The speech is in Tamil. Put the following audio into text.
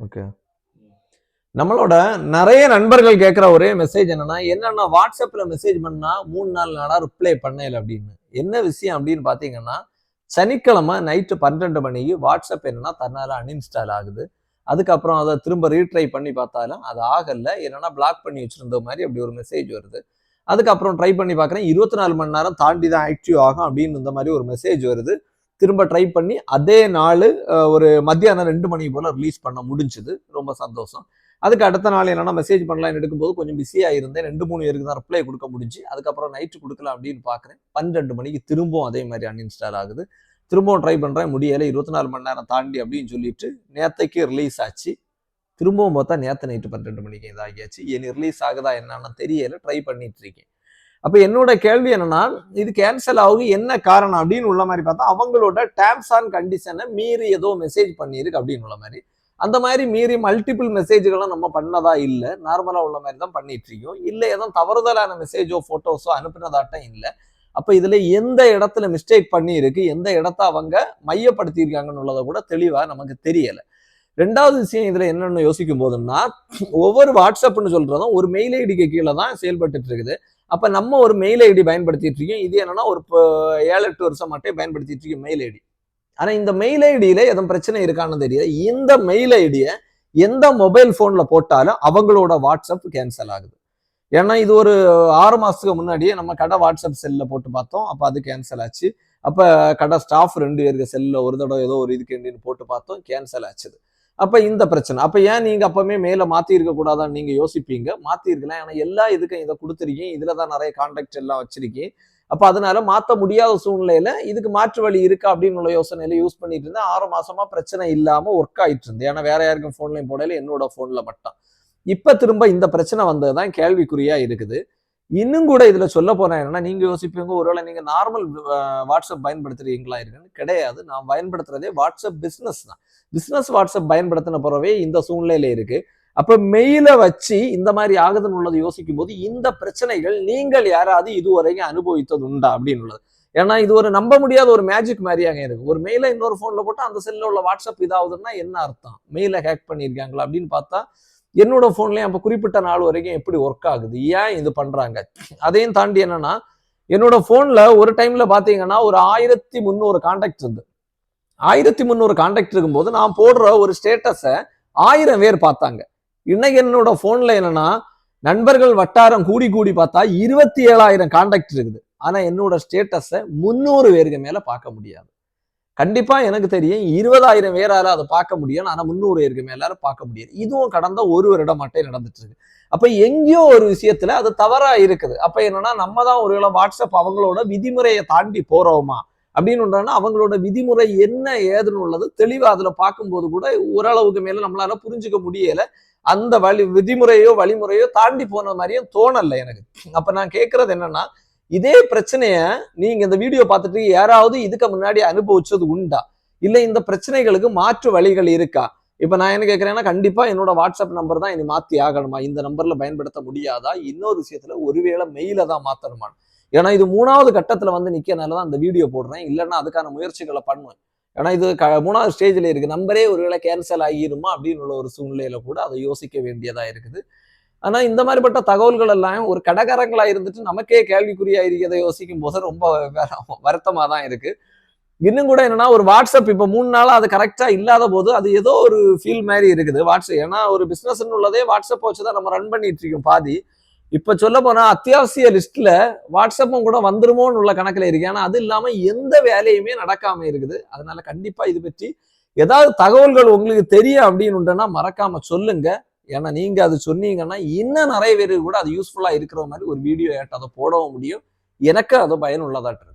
ஓகே. நம்மளோட நிறைய நண்பர்கள் கேட்குற ஒரே மெசேஜ் என்னன்னா என்னன்னா வாட்ஸ்அப்பில் மெசேஜ் பண்ணா மூணு நாலு நாளாக ரிப்ளை பண்ணல அப்படின்னு. என்ன விஷயம் அப்படின்னு பார்த்தீங்கன்னா சனிக்கிழமை நைட்டு பன்னெண்டு மணிக்கு வாட்ஸ்அப் என்னன்னா தன்னால் அன்இன்ஸ்டால் ஆகுது. அதுக்கப்புறம் அதை திரும்ப ரீட்ரை பண்ணி பார்த்தாலும் அது ஆகலை. என்னன்னா பிளாக் பண்ணி வச்சுருந்த மாதிரி அப்படி ஒரு மெசேஜ் வருது. அதுக்கப்புறம் ட்ரை பண்ணி பார்க்குறேன் இருபத்தி நாலு மணி நேரம் தாண்டி தான் ஆக்டிவ் ஆகும் அப்படின்னு இந்த மாதிரி ஒரு மெசேஜ் வருது. திரும்ப ட்ரை பண்ணி அதே நாள் ஒரு மத்தியானம் ரெண்டு மணி போல் ரிலீஸ் பண்ண முடிஞ்சுது. ரொம்ப சந்தோஷம். அதுக்கு அடுத்த நாள் என்னென்னா மெசேஜ் பண்ணலாம்னு எடுக்கும்போது கொஞ்சம் பிஸியாக இருந்தேன் ரெண்டு மூணு பேருக்கு தான் ரிப்ளை கொடுக்க முடிஞ்சு அதுக்கப்புறம் நைட்டு கொடுக்கலாம் அப்படின்னு பார்க்குறேன் பன்னெண்டு மணிக்கு திரும்பவும் அதே மாதிரி அன்இன்ஸ்டால் ஆகுது. திரும்பவும் ட்ரை பண்ணுறேன் முடியலை. இருபத்தி நாலு மணி நேரம் தாண்டி அப்படின்னு சொல்லிட்டு நேத்தைக்கு ரிலீஸ் ஆச்சு. திரும்பவும் பார்த்தா நேற்று நைட்டு பன்னெண்டு மணிக்கு இதாகியாச்சு. இனி ரிலீஸ் ஆகுதா என்னன்னு தெரியலை. ட்ரை பண்ணிட்டு இருக்கேன். அப்போ என்னோட கேள்வி என்னன்னா இது கேன்சல் ஆகுது என்ன காரணம் அப்படின்னு உள்ள மாதிரி பார்த்தா அவங்களோட டேர்ம்ஸ் ஆன் கண்டிஷனை மீறி ஏதோ மெசேஜ் பண்ணியிருக்கு அப்படின்னு உள்ள மாதிரி. அந்த மாதிரி மீறி மல்டிபிள் மெசேஜ்களும் நம்ம பண்ணதா இல்லை. நார்மலாக உள்ள மாதிரி தான் பண்ணிட்டு இருக்கோம். இல்லை எதுவும் தவறுதலான மெசேஜோ ஃபோட்டோஸோ அனுப்பினதாட்டம் இல்லை. அப்போ இதில் எந்த இடத்துல மிஸ்டேக் பண்ணியிருக்கு எந்த இடத்த அவங்க மையப்படுத்தியிருக்காங்கன்னு உள்ளதை கூட தெளிவாக நமக்கு தெரியலை. ரெண்டாவது விஷயம் இதில் என்னென்னு யோசிக்கும் போதுன்னா ஒவ்வொரு வாட்ஸ்அப்னு சொல்கிறதும் ஒரு மெயில் ஐடிக்கு கீழே தான் செயல்பட்டு இருக்குது. அப்போ நம்ம ஒரு மெயில் ஐடி பயன்படுத்திட்டு இருக்கோம். இது என்னன்னா ஒரு ஏழு எட்டு வருஷம் மட்டும் பயன்படுத்திட்டு இருக்கோம் மெயில் ஐடி ஆனால் இந்த மெயில் ஐடியில் எதுவும் பிரச்சனை இருக்கான்னு தெரியல. இந்த மெயில் ஐடியை எந்த மொபைல் ஃபோனில் போட்டாலும் அவங்களோட வாட்ஸ்அப் கேன்சல் ஆகுது. ஏன்னா இது ஒரு ஆறு மாதத்துக்கு முன்னாடியே நம்ம கடை வாட்ஸ்அப் செல்லில் போட்டு பார்த்தோம். அப்போ அது கேன்சல் ஆச்சு. அப்போ கடை ஸ்டாஃப் ரெண்டு பேருக்கு செல்லில் ஒரு தடவை ஏதோ ஒரு இதுக்கு போட்டு பார்த்தோம். கேன்சல் ஆச்சுது. அப்போ இந்த பிரச்சனை. அப்போ ஏன் நீங்கள் அப்பவுமே மேலே மாற்றி கூடாதான்னு நீங்கள் யோசிப்பீங்க. மாற்றிருக்கலாம் ஏன்னா எல்லா இதுக்கும் இதை கொடுத்துருக்கீங்க. இதில் தான் நிறைய கான்டாக்ட் எல்லாம் வச்சிருக்கீங்க. அப்போ அதனால மாற்ற முடியாத சூழ்நிலையில இதுக்கு மாற்று வழி இருக்கா அப்படின்னு உள்ள யோசனையில யூஸ் பண்ணிட்டு இருந்தேன். ஆறு மாசமா பிரச்சனை இல்லாமல் ஒர்க் ஆயிட்டு இருந்தேன். ஏன்னா வேற யாருக்கும் ஃபோன்லையும் போடல. என்னோட ஃபோனில் மட்டும் இப்போ திரும்ப இந்த பிரச்சனை வந்தது தான் கேள்விக்குறியா இருக்குது. இன்னும் கூட இதுல சொல்ல போறேன் என்னன்னா நீங்க யோசிப்பீங்க ஒருவேளை நீங்க நார்மல் வாட்ஸ்அப் பயன்படுத்துறீங்களா இருக்குன்னு கிடையாது. நான் பயன்படுத்துறதே வாட்ஸ்அப் பிசினஸ் தான். பிசினஸ் வாட்ஸ்அப் பயன்படுத்தின பிறவே இந்த சூழ்நிலையில இருக்கு. அப்ப மெயில வச்சு இந்த மாதிரி ஆகுதுன்னு உள்ளது யோசிக்கும் போது இந்த பிரச்சனைகள் நீங்கள் யாராவது இதுவரைக்கும் அனுபவித்தது உண்டா அப்படின்னு உள்ளது. ஏன்னா இது ஒரு நம்ப முடியாத ஒரு மேஜிக் மாதிரியாக இருக்கு. ஒரு மெயில இன்னொரு ஃபோனில் போட்டு அந்த செல்ல உள்ள வாட்ஸ்அப் இதாகுதுன்னா என்ன அர்த்தம்? மெயில ஹேக் பண்ணியிருக்காங்களா அப்படின்னு பார்த்தா என்னோட போன்லயும் அப்போ குறிப்பிட்ட நாள் வரைக்கும் எப்படி ஒர்க் ஆகுது ஏன் இது பண்றாங்க? அதையும் தாண்டி என்னன்னா என்னோட ஃபோனில் ஒரு டைம்ல பார்த்தீங்கன்னா ஒரு ஆயிரத்தி முந்நூறு கான்டாக்ட் இருந்து. ஆயிரத்தி முந்நூறு கான்டாக்ட் இருக்கும்போது நான் போடுற ஒரு ஸ்டேட்டஸை ஆயிரம் பேர் பார்த்தாங்க. இன்னைக்கு என்னோட ஃபோனில் என்னன்னா நண்பர்கள் வட்டாரம் கூடி கூடி பார்த்தா இருபத்தி ஏழாயிரம் கான்டாக்ட் இருக்குது. ஆனால் என்னோட ஸ்டேட்டஸை முந்நூறு பேருக்கு மேலே பார்க்க முடியாது. கண்டிப்பா எனக்கு தெரியும். இருபதாயிரம் பேரால அதை பார்க்க முடியும். ஆனா முந்நூறு பேருக்கு மேல பார்க்க முடியாது. இதுவும் கடந்த ஒரு வருடம் மட்டும் நடந்துட்டு இருக்கு. அப்ப எங்கேயோ ஒரு விஷயத்துல அது தவறா இருக்குது. அப்ப என்னன்னா நம்ம தான் ஒரு வாட்ஸ்அப் அவங்களோட விதிமுறையை தாண்டி போறோமா? அப்படின்னு அவங்களோட விதிமுறை என்ன ஏதுன்னு உள்ளது தெளிவா அதுல பார்க்கும்போது கூட ஓரளவுக்கு மேல நம்மளால புரிஞ்சுக்க முடியல. அந்த வழி விதிமுறையோ வழிமுறையோ தாண்டி போன மாதிரியும் தோணலை எனக்கு. அப்ப நான் கேட்கறது என்னன்னா இதே பிரச்சனைய நீங்க இந்த வீடியோ பார்த்துட்டு யாராவது இதுக்கு முன்னாடி அனுபவிச்சது உண்டா? இல்ல இந்த பிரச்சனைகளுக்கு மாற்று வழிகள் இருக்கா? இப்ப நான் என்ன கேட்கறேன்னா கண்டிப்பா என்னோட வாட்ஸ்அப் நம்பர் தான் இனி மாத்தி ஆகணுமா? இந்த நம்பர்ல பயன்படுத்த முடியாதா? இன்னொரு விஷயத்துல ஒருவேளை மெயில தான் மாத்தணுமா? ஏன்னா இது மூணாவது கட்டத்துல வந்து நிக்கனால தான் இந்த வீடியோ போடுறேன். இல்லைன்னா அதுக்கான முயற்சிகளை பண்ணுவேன். ஏன்னா இது க மூணாவது ஸ்டேஜில் இருக்குது நம்பரே ஒருவேளை கேன்சல் ஆகிருமா? அப்படின்னு உள்ள ஒரு சூழ்நிலையில கூட அதை யோசிக்க வேண்டியதாக இருக்குது. ஆனா இந்த மாதிரிப்பட்ட தகவல்கள் எல்லாம் ஒரு கடகாரங்களா இருந்துட்டு நமக்கே கேள்விக்குறியா இருக்கிறதை யோசிக்கும் போது ரொம்ப வருத்தமா தான் இருக்கு. இன்னும் கூட என்னன்னா ஒரு வாட்ஸ்அப் இப்ப மூணு நாளா அது கரெக்டா இல்லாத போது அது ஏதோ ஒரு ஃபீல் மாதிரி இருக்குது. வாட்ஸ்அப் ஏன்னா ஒரு பிசினஸ் உள்ளதே வாட்ஸ்அப் வச்சுதான் நம்ம ரன் பண்ணிட்டு இருக்கோம் பாதி. இப்ப சொல்ல போனா அத்தியாவசிய லிஸ்ட்ல வாட்ஸ்அப்பும் கூட வந்துருமோன்னு உள்ள கணக்குல இருக்கு. ஆனா அது இல்லாம எந்த வேலையுமே நடக்காம இருக்குது. அதனால கண்டிப்பா இது பற்றி ஏதாவது தகவல்கள் உங்களுக்கு தெரியும் அப்படின்னு மறக்காம சொல்லுங்க. ஏன்னா நீங்கள் அது சொன்னீங்கன்னா இன்னும் நிறைய பேருக்கு கூட அது யூஸ்ஃபுல்லாக இருக்கிற மாதிரி ஒரு வீடியோ ஏட்ட அதை போடவும் முடியும். எனக்கு அது பயனுள்ளதாட்டு இருக்கு.